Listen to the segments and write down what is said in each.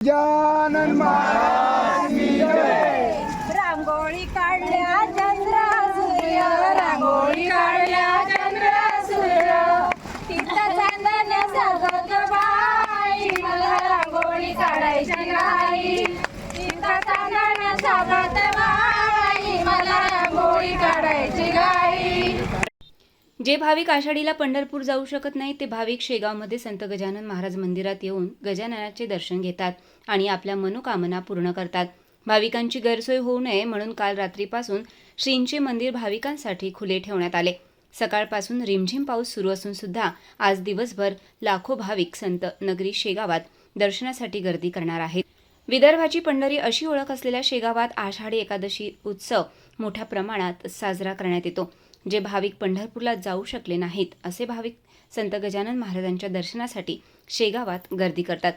गजानन महाराज रांगोळी काढल्या चंद्र सूर्य रांगोळी काढल्या चंद्र सूर्य. तिथं चांदण सगत बाई मला रांगोळी काढायची नाही. तिथं चांदण सगत बाई मला रांगोळी काढायची नाही. जे भाविक आषाढीला पंढरपूर जाऊ शकत नाही ते भाविक शेगावमध्ये संत गजानन महाराज मंदिरात येऊन गजाननाचे दर्शन घेतात आणि आपल्या मनोकामना पूर्ण करतात. भाविकांची गैरसोय होऊ नये म्हणून काल रात्रीपासून श्रींचे मंदिर भाविकांसाठी खुले ठेवण्यात आले. सकाळपासून रिमझिम पाऊस सुरू असून सुद्धा आज दिवसभर लाखो भाविक संत नगरी शेगावात दर्शनासाठी गर्दी करणार आहेत. विदर्भाची पंढरी अशी ओळख असलेल्या शेगावात आषाढी एकादशी उत्सव मोठ्या प्रमाणात साजरा करण्यात येतो जे भाविक पंढरपूरला जाऊ शकले नाहीत असे भाविक संत गजानन महाराजांच्या दर्शनासाठी शेगावात गर्दी करतात.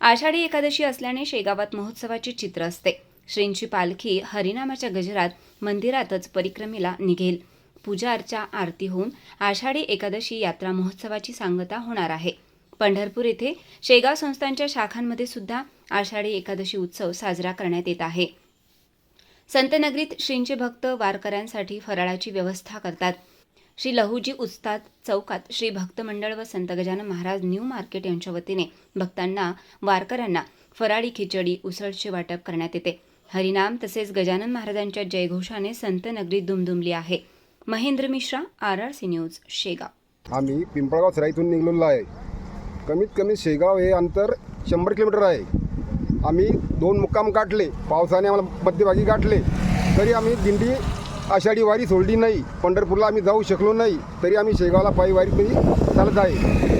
आषाढी एकादशी असल्याने शेगावात महोत्सवाचे चित्र असते. श्रींची पालखी हरिनामाच्या गजरात मंदिरातच परिक्रमेला निघेल. पूजा अर्चा आरती होऊन आषाढी एकादशी यात्रा महोत्सवाची सांगता होणार आहे. पंढरपूर येथे शेगाव संस्थांच्या शाखांमध्ये सुद्धा आषाढी एकादशी उत्सव साजरा करण्यात येत आहे. संतनगरीत श्रींचे भक्त वारकऱ्यांसाठी फराळाची व्यवस्था करतात. श्री लहुजी उस्ताद चौकात श्री भक्त मंडळ व संत गजानन महाराज न्यू मार्केट यांच्या वतीने भक्तांना वारकऱ्यांना फराळी खिचडी उसळचे वाटप करण्यात येते. हरिनाम तसेच गजानन महाराजांच्या जयघोषाने संत नगरी दुमदुमली आहे. Mahendra Mishra R R C news Shegaon. आम्ही पिंपळगाव सराईतून निघलेलो आहे. कमीत कमी शेगाव हे अंतर शंभर किलोमीटर आहे. आम्ही दोन मुक्काम गाठले पावसाने आम्हाला मध्यभागी गाठले. तरी आम्ही दिंडी आषाढी वारी सोडली नाही. पंढरपूरला आम्ही जाऊ शकलो नाही. तरी आम्ही शेगावला पायी वारी तरी चालत आहे.